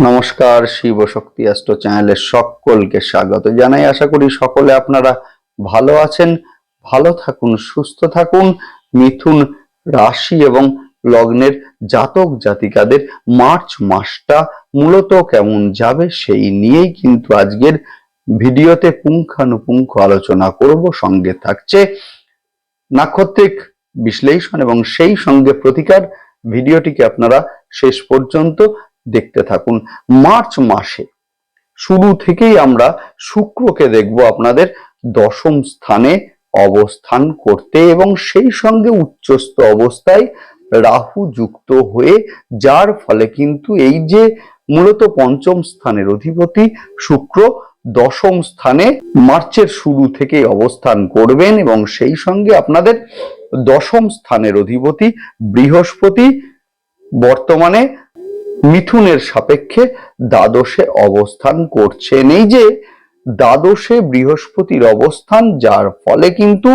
নমস্কার, শিব শক্তি অ্যাস্ট্রো চ্যানেলের সকলকে স্বাগত জানাই। আশা করি সকলে আপনারা ভালো আছেন, ভালো থাকুন, সুস্থ থাকুন। মিথুন রাশি এবং লগ্নের জাতক জাতিকাদের মার্চ মাসটা মূলত কেমন যাবে সেই নিয়েই কিন্তু আজকের ভিডিওতে পুঙ্খানুপুঙ্খ আলোচনা করব। সঙ্গে থাকছে নাক্ষত্রিক বিশ্লেষণ এবং সেই সঙ্গে প্রতিকার। ভিডিওটিকে আপনারা শেষ পর্যন্ত দেখতে থাকুন। মার্চ মাসে শুরু থেকেই আমরা শুক্রকে দেখব আপনাদের দশম স্থানে অবস্থান করতে এবং সেই সঙ্গে উচ্চস্থ অবস্থায় রাহু যুক্ত হয়ে যার ফলে কিন্তু এই যে মূলত পঞ্চম স্থানের অধিপতি শুক্র দশম স্থানে মার্চের শুরু থেকে অবস্থান করবেন এবং সেই সঙ্গে আপনাদের দশম স্থানের অধিপতি বৃহস্পতি বর্তমানে মিথুনের সাপেক্ষে দ্বাদশে অবস্থান করছেন। এই যে দ্বাদশে বৃহস্পতির অবস্থান, যার ফলে কিন্তু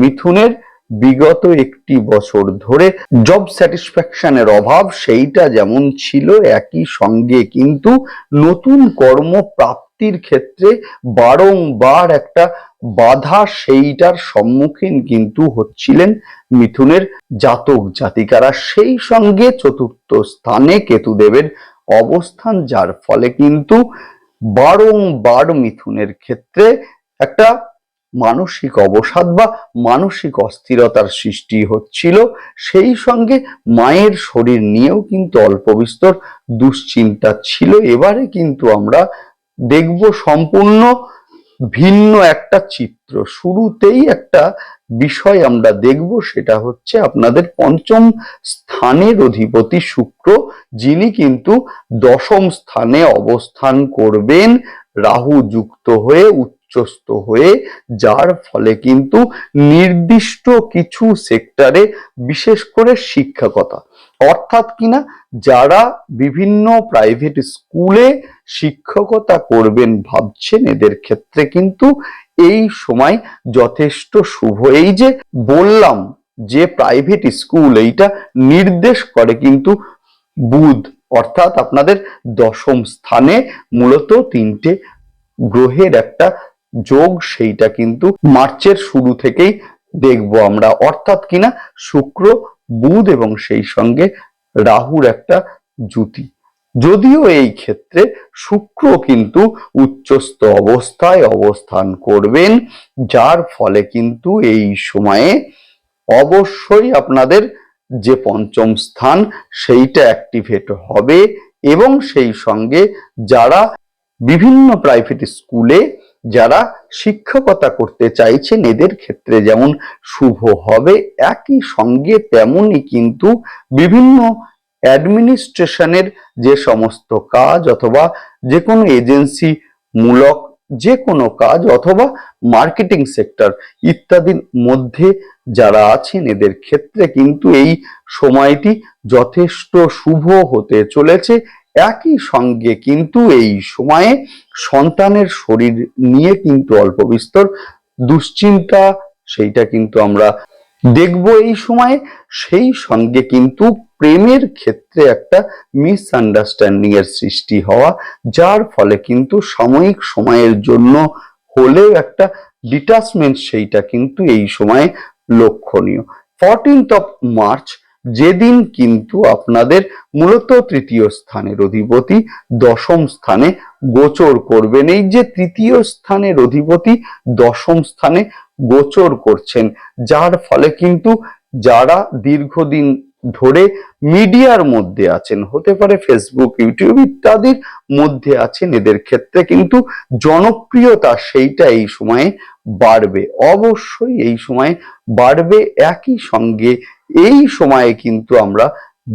মিথুনের বিগত একটি বছর ধরে জব স্যাটিসফ্যাকশনের অভাব, সেইটা যেমন ছিল, একই সঙ্গে কিন্তু নতুন কর্ম প্রাপ্তির ক্ষেত্রে বারংবার একটা বাধা সেইটার সম্মুখীন কিন্তু হচ্ছিলেন মিথুনের জাতক জাতিকারা। সেই সঙ্গে চতুর্থ স্থানে কেতুদেবের অবস্থান, যার ফলে কিন্তু বারংবার মিথুনের ক্ষেত্রে একটা মানসিক অবসাদ বা মানসিক অস্থিরতার সৃষ্টি হচ্ছিল। সেই সঙ্গে মায়ের শরীর নিয়েও কিন্তু অল্প বিস্তর দুশ্চিন্তা ছিল। এবারে কিন্তু আমরা দেখব সম্পূর্ণ ভিন্ন একটা চিত্র। শুরুতেই একটা বিষয় আমরা দেখব, সেটা হচ্ছে আপনাদের পঞ্চম স্থানের অধিপতি শুক্র, যিনি কিন্তু দশম স্থানে অবস্থান করবেন। রাহু যুক্ত হয়ে, উচ্চস্থ হয়ে, যার ফলে কিন্তু নির্দিষ্ট কিছু সেক্টরে বিশেষ করে শিক্ষকতা অর্থাৎ কিনা যারা বিভিন্ন প্রাইভেট স্কুলে শিক্ষকতা করবেন ভাবছেন, এদের ক্ষেত্রে কিন্তু এই সময় যথেষ্ট শুভ। এই যে বললাম যে প্রাইভেট স্কুল এইটা নির্দেশ করে কিন্তু বুধ, অর্থাৎ আপনাদের দশম স্থানে মূলত তিনটে গ্রহের একটা যোগ, সেইটা কিন্তু মার্চের শুরু থেকেই দেখব আমরা। অর্থাৎ কিনা শুক্র বুধ এবং সেই সঙ্গে রাহুর একটা জুতি যদিও এই ক্ষেত্রে শুক্র কিন্তু উচ্চস্থ অবস্থায় অবস্থান করবেন, যার ফলে কিন্তু এই সময়ে অবশ্যই আপনাদের যে পঞ্চম স্থান, সেইটা অ্যাক্টিভেট হবে এবং সেই সঙ্গে যারা বিভিন্ন প্রাইভেট স্কুলে যারা শিক্ষকতা করতে চাইছেন এদের ক্ষেত্রে যেমন শুভ হবে, একই সঙ্গে তেমনই কিন্তু বিভিন্ন অ্যাডমিনিস্ট্রেশনের যে সমস্ত কাজ অথবা যে কোনো এজেন্সি মূলক যে কোনো কাজ অথবা মার্কেটিং সেক্টর ইত্যাদির মধ্যে যারা আছেন এদের ক্ষেত্রে কিন্তু এই সময়টি যথেষ্ট শুভ হতে চলেছে। একই সঙ্গে কিন্তু এই সময়ে সন্তানের শরীর নিয়ে কিন্তু অল্প বিস্তর দুশ্চিন্তা, সেইটা কিন্তু আমরা দেখব এই সময়ে। সেই সঙ্গে কিন্তু প্রেমের ক্ষেত্রে একটা মিসআন্ডারস্ট্যান্ডিং এর সৃষ্টি হওয়া, যার ফলে কিন্তু সাময়িক সময়ের জন্য হলেও একটা ডিটাচমেন্ট সেইটা কিন্তু এই সময়ে লক্ষণীয়। ফোরটিন্থ অফ মার্চ যেদিন কিন্তু আপনাদের মূলত তৃতীয় স্থানের অধিপতি দশম স্থানে গোচর করবেন। এই যে তৃতীয় স্থানের অধিপতি দশম স্থানে গোচর করছেন, যার ফলে কিন্তু যারা দীর্ঘদিন ধরে মিডিয়ার মধ্যে আছেন, হতে পারে ফেসবুক ইউটিউব ইত্যাদির মধ্যে আছেন, এদের ক্ষেত্রে কিন্তু জনপ্রিয়তা সেইটা এই সময়ে বাড়বে। অবশ্যই এই সময়ে বাড়বে। একই সঙ্গে এই সময়ে কিন্তু আমরা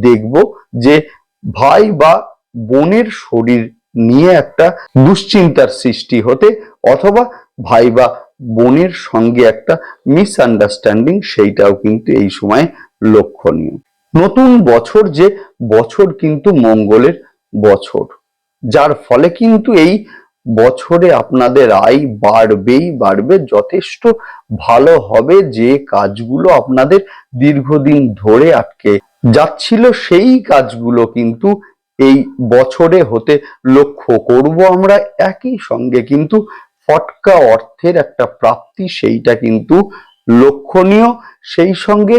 দেখব যে ভাই বা বোনের শরীর নিয়ে একটা দুশ্চিন্তার সৃষ্টি হতে অথবা ভাই বা বোনের সঙ্গে একটা মিসআন্ডারস্ট্যান্ডিং সেইটাও কিন্তু এই সময় লক্ষণীয়। নতুন বছর যে বছর কিন্তু মঙ্গলের বছর, যার ফলে কিন্তু এই বছরে আপনাদের আয় বাড়বেই বাড়বে, যথেষ্ট ভালো হবে যে কাজগুলো আপনাদের দীর্ঘদিন ধরে আটকে যাচ্ছিল, সেই কাজগুলো কিন্তু এই বছরে হতে লক্ষ্য করব আমরা একই সঙ্গে। কিন্তু ফটকা অর্থের একটা প্রাপ্তি সেইটা কিন্তু লক্ষণীয়। সেই সঙ্গে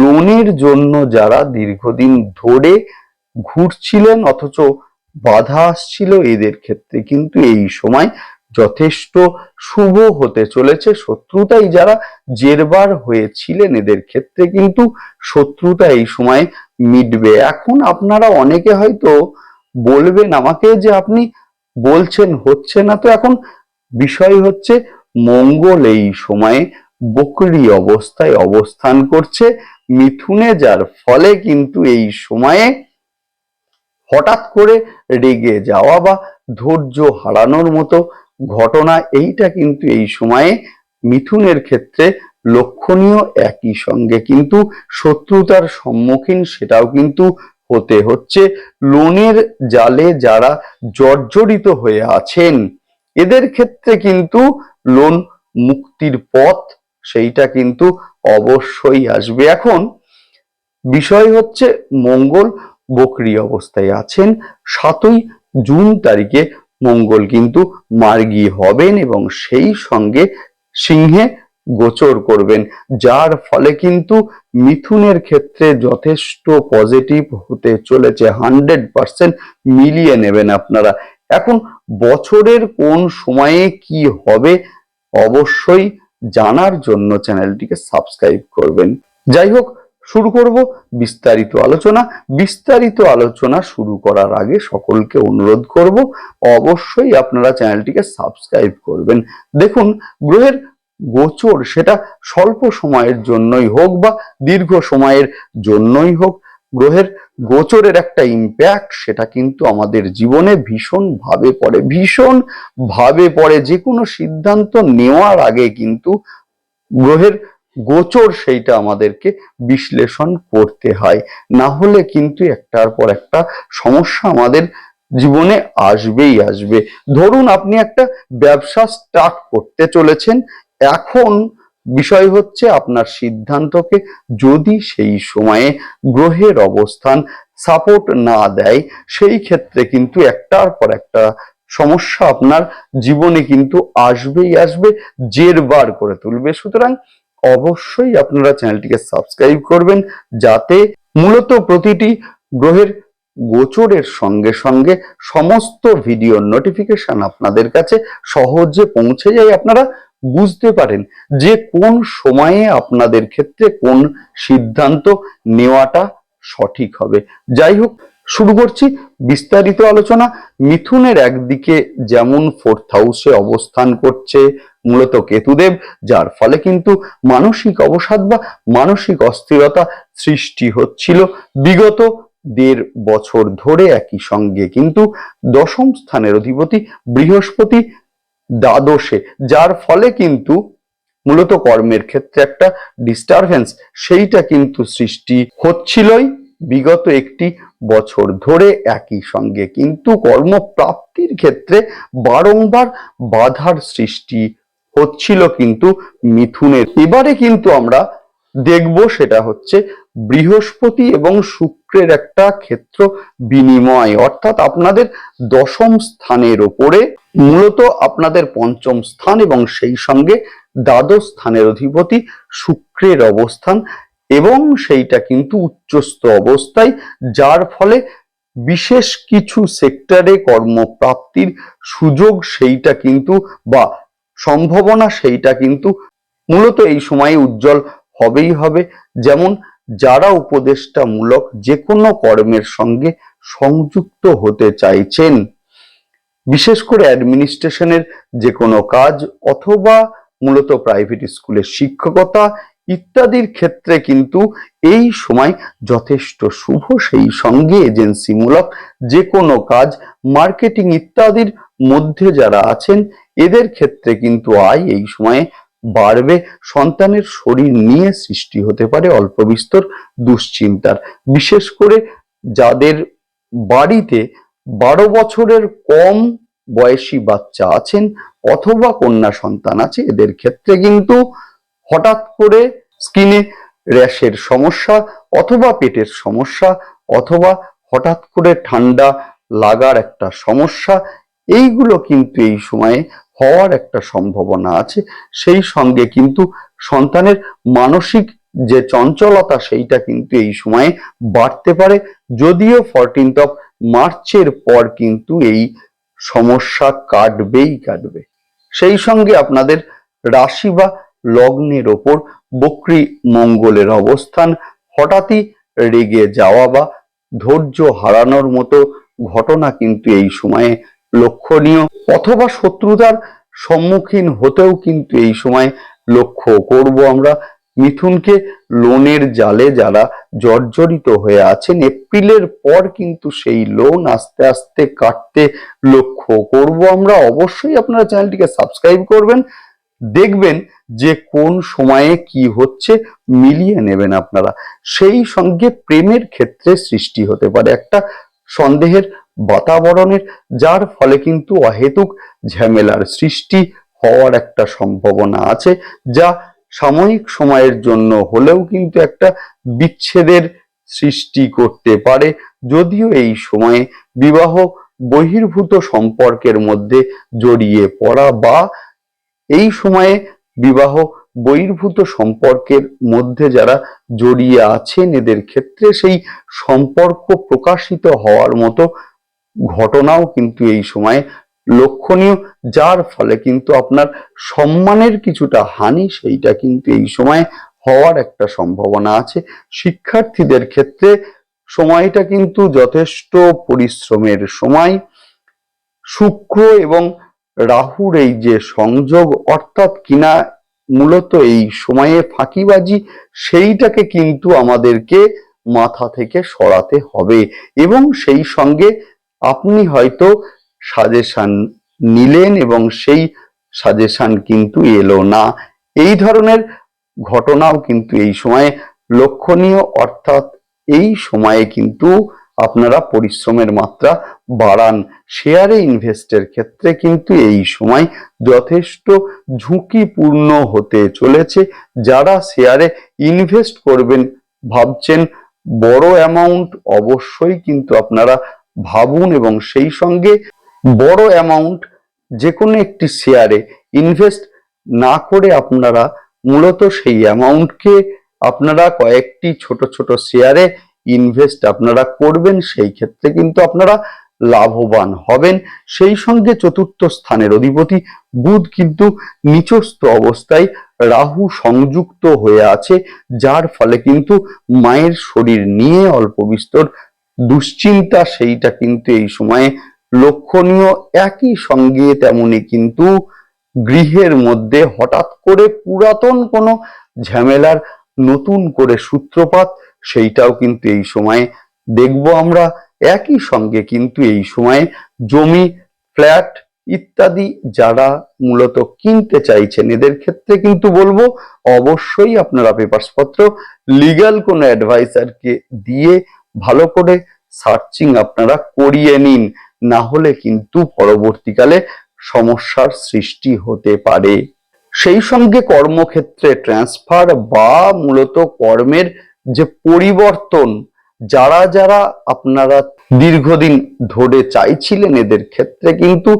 লোনের জন্য যারা দীর্ঘদিন ধরে ঘুরছিলেন, অথচ বাধা আসছিল এদের ক্ষেত্রে, কিন্তু এই সময় যথেষ্ট শুভ হতে চলেছে। শত্রুতাই যারা জেরবার হয়েছিলেন এদের ক্ষেত্রে, কিন্তু শত্রুতা এই সময় মিটবে। এখন আপনারা অনেকে হয়তো বলবেন আমাকে যে আপনি বলছেন, হচ্ছে না তো। এখন বিষয় হচ্ছে, মঙ্গল এই সময়ে বকরি অবস্থায় অবস্থান করছে মিথুনে, যার ফলে কিন্তু এই সময়ে হঠাৎ করে রেগে যাওয়া বা ধৈর্য হারানোর মতো ঘটনা এইটা কিন্তু এই সময়ে মিথুনের ক্ষেত্রে লক্ষণীয় একই সঙ্গে। কিন্তু শত্রুতার সম্মুখীন সেটাও কিন্তু হতে হচ্ছে। লোনের জালে যারা জর্জরিত হয়ে আছেন, এদের ক্ষেত্রে কিন্তু লোন মুক্তির পথ সেইটা কিন্তু অবশ্যই আসবে। এখন বিষয় হচ্ছে মঙ্গল বকরি অবস্থায় আছেন। সাতই জুন তারিখে মঙ্গল কিন্তু মার্গী হবেন এবং সেই সঙ্গে সিংহে গোচর করবেন, যার ফলে কিন্তু মিথুনের ক্ষেত্রে যথেষ্ট পজিটিভ হতে চলেছে। হান্ড্রেড পার্সেন্ট মিলিয়ে নেবেন আপনারা। এখন বছরের কোন সময়ে কি হবে অবশ্যই জানার জন্য চ্যানেলটিকে সাবস্ক্রাইব করবেন। যাই হোক শুরু করব বিস্তারিত আলোচনা। বিস্তারিত আলোচনা শুরু করার আগে সকলকে অনুরোধ করব, অবশ্যই আপনারা চ্যানেলটিকে সাবস্ক্রাইব করবেন। দেখুন, গ্রহের গোচর সেটা স্বল্প সময়ের জন্যই হোক বা দীর্ঘ সময়ের জন্যই হোক, গ্রহের গোচরের একটা ইম্প্যাক্ট সেটা কিন্তু আমাদের জীবনে ভীষণ ভাবে পড়ে। ভীষণ ভাবে পড়ে। যে কোনো সিদ্ধান্ত নেওয়ার আগে কিন্তু গ্রহের গোচর সেইটা আমাদেরকে বিশ্লেষণ করতে হয়। না হলে কিন্তু একটার পর একটা সমস্যা আমাদের জীবনে আসবেই আসবে। ধরুন আপনি একটা ব্যবসা স্টার্ট করতে চলেছেন, এখন বিষয় হচ্ছে আপনার সিদ্ধান্তকে যদি সেই সময়ে গ্রহের অবস্থান সাপোর্ট না দেয়, সেই ক্ষেত্রে কিন্তু একটার পর একটা সমস্যা আপনার জীবনে কিন্তু আসবেই আসবে, জেরবার করে তুলবে। সুতরাং অবশ্যই আপনারা চ্যানেলটিকে সাবস্ক্রাইব করবেন যাতে মূলত প্রতিটি গ্রহের গোচরের সঙ্গে সঙ্গে সমস্ত ভিডিও নোটিফিকেশন আপনাদের কাছে সহজে পৌঁছে যায়, আপনারা বুঝতে পারেন যে কোন সময়ে আপনাদের ক্ষেত্রে কোন সিদ্ধান্ত নেওয়াটা সঠিক হবে। যাই হোক শুরু করছি বিস্তারিত আলোচনা। মিথুনের একদিকে যেমন ফোর্থ হাউসে অবস্থান করছে মূলত কেতুদেব, যার ফলে কিন্তু মানসিক অবসাদ বা মানসিক অস্থিরতা সৃষ্টি হচ্ছিল। বিগত দেড় বছর ধরে একই সঙ্গে কিন্তু দশম স্থানের অধিপতি বৃহস্পতি দ্বাদশে, যার ফলে কিন্তু মূলত কর্মের ক্ষেত্রে একটা ডিস্টারবেন্স সেইটা কিন্তু সৃষ্টি হচ্ছিলই। বিগত একটি বছর ধরে একই সঙ্গে কিন্তু কর্মপ্রাপ্তির ক্ষেত্রে বারংবার বাধার সৃষ্টি হচ্ছিল কিন্তু মিথুনের। এবারে কিন্তু আমরা দেখব সেটা হচ্ছে বৃহস্পতি এবং শুক্রের একটা ক্ষেত্র বিনিময়। অর্থাৎ আপনাদের দশম স্থানের ওপরে মূলত আপনাদের পঞ্চম স্থান এবং সেই সঙ্গে দ্বাদশ স্থানের অধিপতি শুক্রের অবস্থান এবং সেইটা কিন্তু উচ্চস্থ অবস্থায়, যার ফলে বিশেষ কিছু সেক্টরে কর্মপ্রাপ্তির সুযোগ সেইটা কিন্তু বা সম্ভাবনা সেইটা কিন্তু মূলত এই সময়ে উজ্জ্বল হবেই হবে। যেমন যারা উপদেষ্টামূলক যে কোনো কর্মের সঙ্গে সংযুক্ত হতে চাইছেন, বিশেষ করে অ্যাডমিনিস্ট্রেশনের যে কোনো কাজ অথবা মূলত প্রাইভেট স্কুলের শিক্ষকতা ইত্যাদির ক্ষেত্রে কিন্তু এই সময় যথেষ্ট শুভ। সেই সঙ্গে এজেন্সিমূলক যে কোনো কাজ, মার্কেটিং ইত্যাদির মধ্যে যারা আছেন, এদের ক্ষেত্রে কিন্তু আয় এই সময়ে বাড়বে। সন্তানের শরীর নিয়ে সৃষ্টি হতে পারে অল্প বিস্তর দুশ্চিন্তার। বিশেষ করে যাদের বাড়িতে বারো বছরের কম বয়সী বাচ্চা আছেন অথবা কন্যা সন্তান আছে, এদের ক্ষেত্রে কিন্তু হঠাৎ করে স্কিনে র্যাশের সমস্যা অথবা পেটের সমস্যা অথবা হঠাৎ করে ঠান্ডা লাগার একটা সমস্যা, এইগুলো কিন্তু এই সময়ে হওয়ার একটা সম্ভাবনা আছে। সেই সঙ্গে কিন্তু সন্তানের মানসিক যে চঞ্চলতা, সেইটা কিন্তু এই সময়ে বাড়তে পারে। যদিও ফরটিন্থ অফ মার্চের পর কিন্তু এই সমস্যা কাটবেই কাটবে। সেই সঙ্গে আপনাদের রাশি বা লগ্নের ওপর বক্রী মঙ্গলের অবস্থান হঠাৎই রেগে যাওয়া বা ধৈর্য হারানোর মতো ঘটনা কিন্তু এই সময়ে লক্ষণীয়। অথবা শত্রুতার সম্মুখীন হতেও কিন্তু এই সময় লক্ষ্য করব আমরা। মিথুনকে লোনের জালে যারা জর্জরিত হয়ে আছেন, এপ্রিলের পর কিন্তু সেই লোন আস্তে আস্তে কাটতে লক্ষ্য করব আমরা। অবশ্যই আপনারা চ্যানেলটিকে সাবস্ক্রাইব করবেন। দেখবেন যে কোন সময়ে কি হচ্ছে মিলিয়ে নেবেন আপনারা। সেই সঙ্গে প্রেমের ক্ষেত্রে সৃষ্টি হতে পারে একটা সন্দেহের বাতাবরণের, যার ফলে কিন্তু অহেতুক ঝামেলার সৃষ্টি হওয়ার একটা সম্ভাবনা আছে, যা সাময়িক সময়ের জন্য হলেও কিন্তু একটা বিচ্ছেদের সৃষ্টি করতে পারে। যদিও এই সময়ে বিবাহ বহির্ভূত সম্পর্কের মধ্যে জড়িয়ে পড়া বা এই সময়ে বিবাহ বহির্ভূত সম্পর্কের মধ্যে যারা জড়িয়ে আছেন, এদের ক্ষেত্রে সেই সম্পর্ক প্রকাশিত হওয়ার মতো ঘটনাও কিন্তু এই সময়ে লক্ষণীয়, যার ফলে কিন্তু আপনার সম্মানের কিছুটা হানি সেইটা কিন্তু এই সময় হওয়ার একটা সম্ভাবনা আছে। শিক্ষার্থীদের ক্ষেত্রে সময়টা কিন্তু যথেষ্ট পরিশ্রমের সময়। শুক্র এবং রাহুর এই যে সংযোগ অর্থাৎ কিনা মূলত এই সময়ে ফাঁকিবাজি, সেইটাকে কিন্তু আমাদেরকে মাথা থেকে সরাতে হবে। এবং সেই সঙ্গে আপনি হয়তো সাজেশন নিলেন এবং সেই সাজেশন কিন্তু এলো না। এই ধরনের ঘটনাও কিন্তু এই সময়ে লক্ষণীয়, অর্থাৎ এই সময়ে কিন্তু আপনারা পরিশ্রমের মাত্রা বাড়ান। শেয়ারে ইনভেস্টের ক্ষেত্রে কিন্তু এই সময় যথেষ্ট ঝুঁকিপূর্ণ হতে চলেছে। যারা শেয়ারে ইনভেস্ট করবেন ভাবছেন বড় অ্যামাউন্ট অবশ্যই কিন্তু আপনারা ভাবুন এবং সেই সঙ্গে বড় অ্যামাউন্ট যে কোনো একটি শেয়ারে ইনভেস্ট না করে আপনারা মূলত সেই অ্যামাউন্টকে আপনারা কয়েকটি ছোট ছোট শেয়ারে ইনভেস্ট আপনারা করবেন। সেই ক্ষেত্রে কিন্তু আপনারা লাভবান হবেন। সেই সঙ্গে চতুর্থ স্থানের অধিপতি বুধ কিন্তু নিচস্থ অবস্থায় রাহু সংযুক্ত হয়ে আছে, যার ফলে কিন্তু মায়ের শরীর নিয়ে অল্প বিস্তর দুশ্চিন্তা, সেইটা কিন্তু এই সময়ে লক্ষণীয়। একই সঙ্গে তেমনি কিন্তু গৃহের মধ্যে হঠাৎ করে পুরাতন কোনো ঝামেলার নতুন করে সূত্রপাত, সেইটাও কিন্তু এই সময়ে দেখব আমরা। একই সঙ্গে কিন্তু এই সময়ে জমি, ফ্ল্যাট ইত্যাদি যারা মূলত কিনতে চাইছেন, এদের ক্ষেত্রে কিন্তু বলব অবশ্যই আপনারা পেপারস পত্র লিগাল কোনো অ্যাডভাইসারকে দিয়ে ভালো করে সার্চিং আপনারা করিয়ে নিন। না হলে কিন্তু পরবর্তীকালে সমস্যার সৃষ্টি হতে পারে। সেই সঙ্গে কর্মক্ষেত্রে ট্রান্সফার বা মূলত কর্মের যে পরিবর্তন যারা যারা আপনারা দীর্ঘদিন ধরে চাইছিলেন এদের ক্ষেত্রে কিন্তু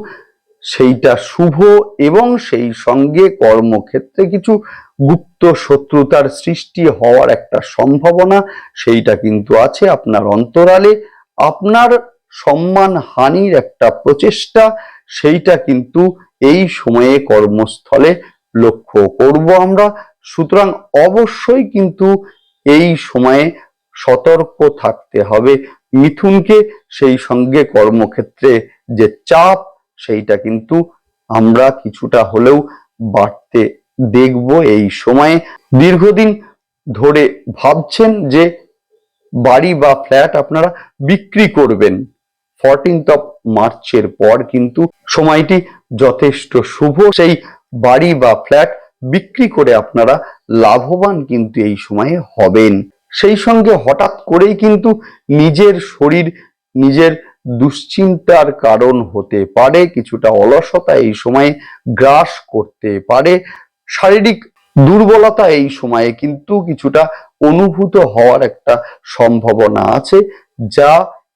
সেইটা শুভ এবং সেই সঙ্গে কর্মক্ষেত্রে কিছু গুপ্ত শত্রুতার সৃষ্টি হওয়ার একটা সম্ভাবনা সেইটা কিন্তু আছে আপনার অন্তরালে। আপনার সম্মান হানির একটা প্রচেষ্টা, সেইটা কিন্তু এই সময়ে কর্মস্থলে লক্ষ্য করব আমরা। সুতরাং অবশ্যই কিন্তু এই সময়ে সতর্ক থাকতে হবে। মিথুনকে সেই সঙ্গে কর্মক্ষেত্রে যে চাপ, সেইটা কিন্তু আমরা কিছুটা হলেও বাড়তে দেখব এই সময়ে। দীর্ঘদিন ধরে ভাবছেন যে বাড়ি বা ফ্ল্যাট আপনারা বিক্রি করবেন। ফরটিন্থ অফ মার্চের পর কিন্তু সময়টি যথেষ্ট শুভ। সেই বাড়ি বা ফ্ল্যাট বিক্রি করে আপনারা লাভবান কিন্তু এই সময়ে হবেন। সেই সঙ্গে হঠাৎ করেই কিন্তু নিজের শরীর, নিজের দুশ্চিন্তার কারণ হতে পারে, কিছুটা অলসতা এই সময়ে গ্রাস করতে পারে, শারীরিক দুর্বলতা এই সময়ে কিন্তু কিছুটা অনুভূত হওয়ার একটা সম্ভাবনা আছে, যা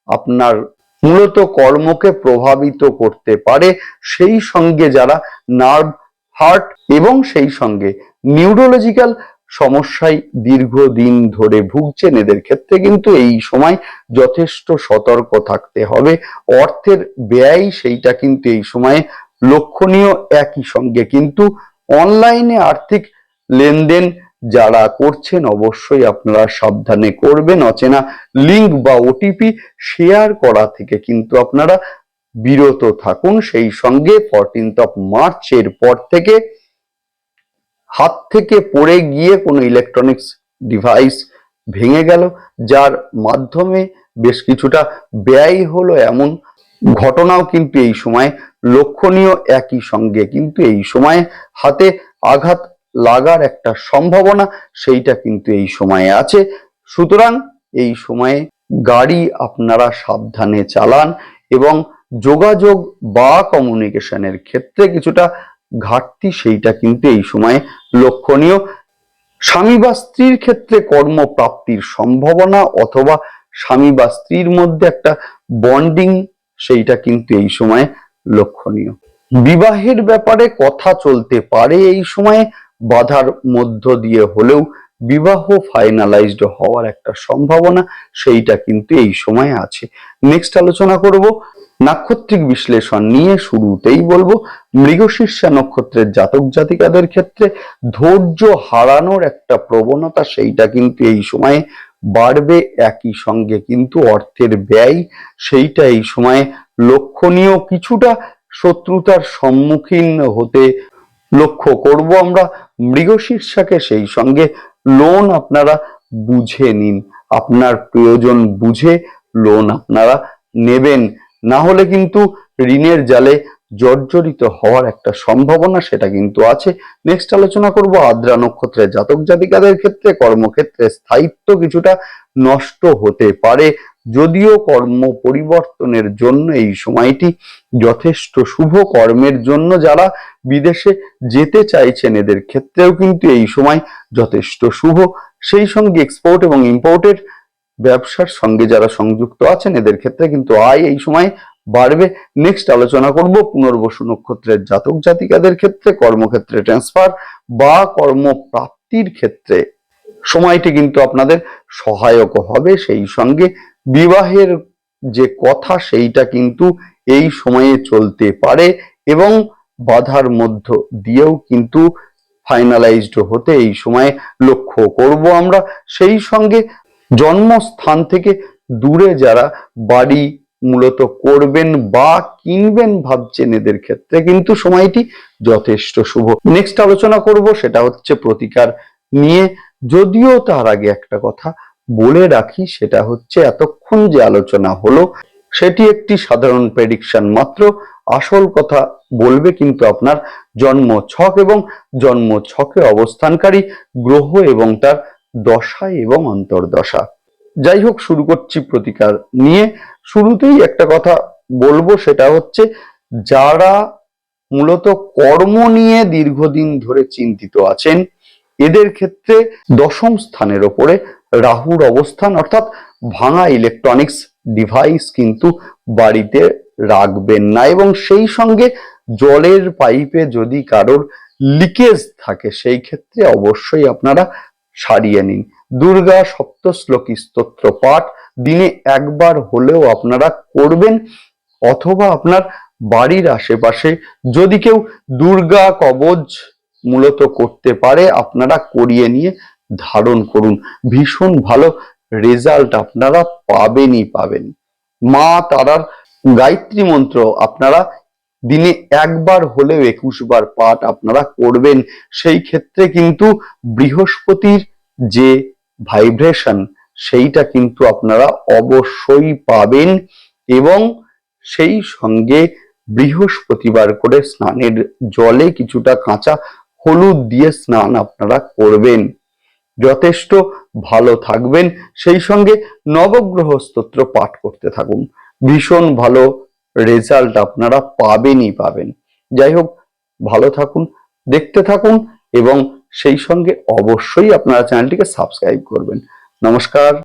আপনার মূলত কর্মকে প্রভাবিত করতে পারে। সেই সঙ্গে যারা নার্ভ হার্ট এবং সেই সঙ্গে নিউরোলজিক্যাল সমস্যায় দীর্ঘদিন ধরে ভুগছেন এদের ক্ষেত্রে কিন্তু এই সময় যথেষ্ট সতর্ক থাকতে হবে। অর্থের ব্যয় সেইটা কিন্তু এই সময়ে লক্ষণীয় একই সঙ্গে। কিন্তু অনলাইনে আর্থিক লেনদেন যারা করছেন অবশ্যই আপনারা সাবধানে করবেন। অচেনা লিঙ্ক বা ওটিপি শেয়ার করা থেকে কিন্তু আপনারা বিরত থাকুন। সেই সঙ্গে ফরটিন্থ অফ মার্চের পর থেকে হাত থেকে পড়ে গিয়ে কোনো ইলেকট্রনিক্স ডিভাইস ভেঙে গেল, যার মাধ্যমে বেশ কিছুটা ব্যয় হলো এমন ঘটনাও কিন্তু এই সময় লক্ষণীয় একই সঙ্গে। কিন্তু এই সময় হাতে আঘাত লাগার একটা সম্ভাবনা সেইটা কিন্তু এই সময়ে আছে। সুতরাং এই সময়ে গাড়ি আপনারা সাবধানে চালান এবং যোগাযোগ বা কমিউনিকেশনের ক্ষেত্রে কিছুটা ঘাটতি সেইটা কিন্তু এই সময়ে লক্ষণীয়। স্বামী বা স্ত্রীর ক্ষেত্রে কর্মপ্রাপ্তির সম্ভাবনা অথবা স্বামী বা স্ত্রীর মধ্যে একটা বন্ডিং সেইটা কিন্তু এই সময়ে লক্ষণীয়। বিবাহের ব্যাপারে কথা চলতে পারে এই সময়ে, বাধার মধ্য দিয়ে হলেও বিবাহ ফাইনালাইজড হওয়ার একটা সম্ভাবনা সেইটা কিন্তু এই সময়ে আছে। নেক্সট আলোচনা করব। নাক্ষত্রিক বিশ্লেষণ নিয়ে শুরুতেই বলব মৃগশীর্ষা নক্ষত্রের জাতক জাতিকাদের ক্ষেত্রে ধৈর্য হারানোর একটা প্রবণতা সেইটা কিন্তু এই সময়ে বাড়বে, একই সঙ্গে কিন্তু অর্থের ব্যয় সেইটা এই সময়ে লক্ষণীয়, কিছুটা শত্রুতার সম্মুখীন হতে লক্ষ্য করব আমরা। মৃগশীর্ষাকে সেই সঙ্গে লোন আপনারা বুঝে নিন, আপনার প্রয়োজন বুঝে লোন আপনারা নেবেন। না হলে কিন্তু ঋণের জালে জর্জরিত হওয়ার একটা সম্ভাবনা সেটা কিন্তু আছে। নেক্সট আলোচনা করব আদ্রা নক্ষত্রের জাতক জাতিকাদের ক্ষেত্রে কর্মক্ষেত্রে স্থায়িত্ব কিছুটা নষ্ট হতে পারে। যদিও কর্ম পরিবর্তনের জন্য এই সময়টি যথেষ্ট শুভ। কর্মের জন্য যারা বিদেশে যেতে চাইছেন, এদের ক্ষেত্রেও কিন্তু এই সময় যথেষ্ট শুভ। সেই সঙ্গে এক্সপোর্ট এবং ইম্পোর্টের ব্যবসার সঙ্গে যারা সংযুক্ত আছেন, এদের ক্ষেত্রে কিন্তু আয় এই সময় বাড়বে। নেক্সট আলোচনা করব পুনর্বসু নক্ষত্রের জাতক জাতিকাদের ক্ষেত্রে, কর্মক্ষেত্রে ট্রান্সফার বা কর্মপ্রাপ্তির ক্ষেত্রে। সময়টি কিন্তু আপনাদের সহায়ক হবে সেই সঙ্গে। বিবাহের যে কথা, সেইটা কিন্তু এই সময়ে চলতে পারে এবং বাধার মধ্য দিয়েও কিন্তু ফাইনালাইজড হতে এই সময়ে লক্ষ্য করব আমরা। সেই সঙ্গে জন্মস্থান থেকে দূরে যারা বাড়ি মূলত করবেন বা কিনবেন ভাবছেন এদের ক্ষেত্রে কিন্তু সময়টি যথেষ্ট শুভ। নেক্সট আলোচনা করব, সেটা হচ্ছে প্রতিকার নিয়ে। যদিও তার আগে একটা কথা বলে রাখি, সেটা হচ্ছে এতক্ষণ যে আলোচনা হলো, সেটি একটি সাধারণ প্রেডিকশন মাত্র। আসল কথা বলবে কিন্তু আপনার জন্ম ছক এবং জন্ম ছকে অবস্থানকারী গ্রহ এবং তার দশা এবং অন্তর্দশা। যাই হোক, শুরু করছি প্রতিকার নিয়ে। শুরুতেই একটা কথা বলব, সেটা হচ্ছে যারা মূলত কর্ম নিয়ে দীর্ঘদিন ধরে চিন্তিত আছেন, এদের ক্ষেত্রে দশম স্থানের ওপরে রাহুর অবস্থান, অর্থাৎ ভাঙা ইলেকট্রনিক্স ডিভাইস কিন্তু বাড়িতে রাখবেন না। এবং সেই সঙ্গে জলের পাইপে যদি কারোর লিকেজ থাকে, সেই ক্ষেত্রে অবশ্যই আপনারা সারিয়ে নিন। দুর্গা সপ্তশ্লোকী স্তোত্র পাঠ দিনে একবার হলেও আপনারা করবেন, অথবা আপনার বাড়ির আশেপাশে যদি কেউ দুর্গা কবচ মূলত করতে পারে, আপনারা করিয়ে নিয়ে ধারণ করুন। ভীষণ ভালো রেজাল্ট আপনারা পাবেনই পাবেন। মা তারার গায়ত্রী মন্ত্র আপনারা দিনে একবার হলেও একুশ বার পাঠ আপনারা করবেন। সেই ক্ষেত্রে কিন্তু বৃহস্পতির যে ভাইব্রেশন সেইটা কিন্তু আপনারা অবশ্যই পাবেন এবং সেই সঙ্গে বৃহস্পতিবার করে স্নানের জলে কিছুটা কাঁচা হলুদ দিয়ে স্নান আপনারা করবেন। যথেষ্ট ভালো থাকবেন। সেই সঙ্গে নবগ্রহ স্তোত্র পাঠ করতে থাকুন। ভীষণ ভালো রেজাল্ট আপনারা পাবেনই পাবেন। যাই হোক, ভালো থাকুন, দেখতে থাকুন এবং সেই সঙ্গে অবশ্যই আপনারা চ্যানেলটিকে সাবস্ক্রাইব করবেন। নমস্কার।